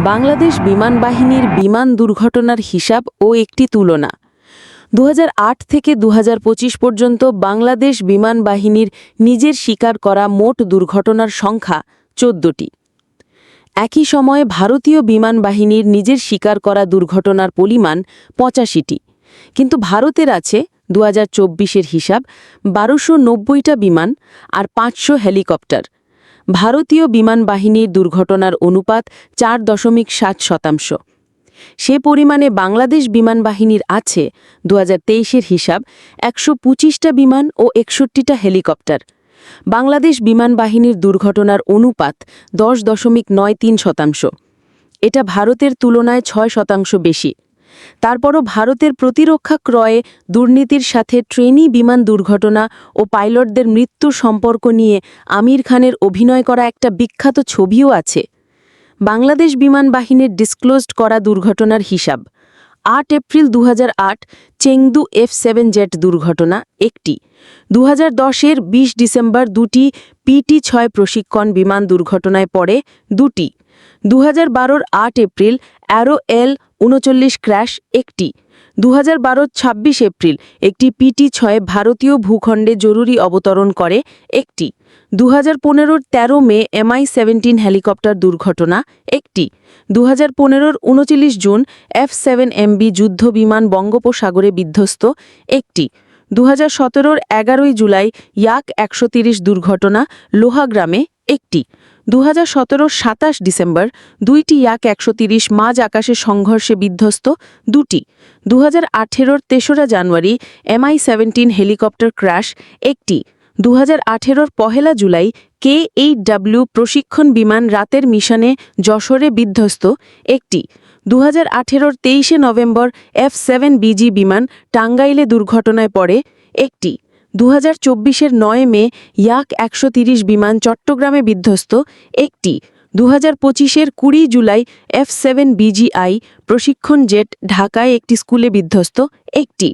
বাংলাদেশ বিমান বাহিনীর বিমান দুর্ঘটনার হিসাব ও একটি তুলনা। দু হাজার আট থেকে দু হাজার পঁচিশ পর্যন্ত বাংলাদেশ বিমান বাহিনীর নিজের স্বীকার করা মোট দুর্ঘটনার সংখ্যা চোদ্দটি। একই সময়ে ভারতীয় বিমান বাহিনীর নিজের স্বীকার করা দুর্ঘটনার পরিমাণ পঁচাশিটি। কিন্তু ভারতের আছে দু হাজার হিসাব, বারোশো বিমান আর পাঁচশো হেলিকপ্টার। ভারতীয় বিমান বাহিনীর দুর্ঘটনার অনুপাত চার দশমিক সাত শতাংশ। সে পরিমাণে বাংলাদেশ বিমান বাহিনীর আছে দু হাজার হিসাব একশো পঁচিশটা বিমান ও একষট্টিটা হেলিকপ্টার। বাংলাদেশ বিমান বাহিনীর দুর্ঘটনার অনুপাত দশ দশমিক নয় তিন শতাংশ। এটা ভারতের তুলনায় ছয় শতাংশ বেশি। তারপরও ভারতের প্রতিরক্ষা ক্রয়ে দুর্নীতির সাথে ট্রেনি বিমান দুর্ঘটনা ও পাইলটদের মৃত্যুর সম্পর্ক নিয়ে আমির খানের অভিনয় করা একটা বিখ্যাত ছবিও আছে। বাংলাদেশ বিমান বাহিনীর ডিসক্লোজড করা দুর্ঘটনার হিসাব। আট এপ্রিল দু হাজার আট, চেংদু এফ সেভেন জেট দুর্ঘটনা একটি। দু হাজার দশের বিশ ডিসেম্বর দুটি পিটি ছয় প্রশিক্ষণ বিমান দুর্ঘটনায় পড়ে দুটি। দু হাজার বারোর আট এপ্রিল অ্যারো এল উনচল্লিশ ক্র্যাশ একটি। দু হাজার ছাব্বিশ এপ্রিল একটি পিটি ছয় ভারতীয় ভূখণ্ডে জরুরি অবতরণ করে একটি। দু হাজার পনেরোর তেরো মে এমআই সেভেন্টিন হেলিকপ্টার দুর্ঘটনা একটি। দু হাজার পনেরোর উনচল্লিশ জুন এফ সেভেন এমবি যুদ্ধ বিমান বঙ্গোপসাগরে বিধ্বস্ত একটি। দু হাজার সতেরোর এগারোই জুলাই ইয়াক একশো তিরিশ দুর্ঘটনা লোহাগ্রামে একটি। দু হাজার সাতাশ ডিসেম্বর দুইটি ইয়াক একশো তিরিশ মাঝ আকাশে সংঘর্ষে বিধ্বস্ত দুটি। দু হাজার আঠেরোর তেসরা January MI seventeen helicopter crash একটি। দু হাজার আঠেরোর পহেলা জুলাই কে এইট ডাব্লিউ প্রশিক্ষণ বিমান রাতের মিশনে যশোরে বিধ্বস্ত একটি। দু হাজার আঠেরোর তেইশে নভেম্বর এফ সেভেন বিজি বিমান টাঙ্গাইলে দুর্ঘটনায় পড়ে একটি। দু হাজার চব্বিশের নয় মে ইয়াক একশো তিরিশ বিমান চট্টগ্রামে বিধ্বস্ত একটি। দু হাজার পঁচিশের কুড়ি জুলাই এফ সেভেন বিজিআই প্রশিক্ষণ জেট ঢাকায় একটি স্কুলে বিধ্বস্ত একটি।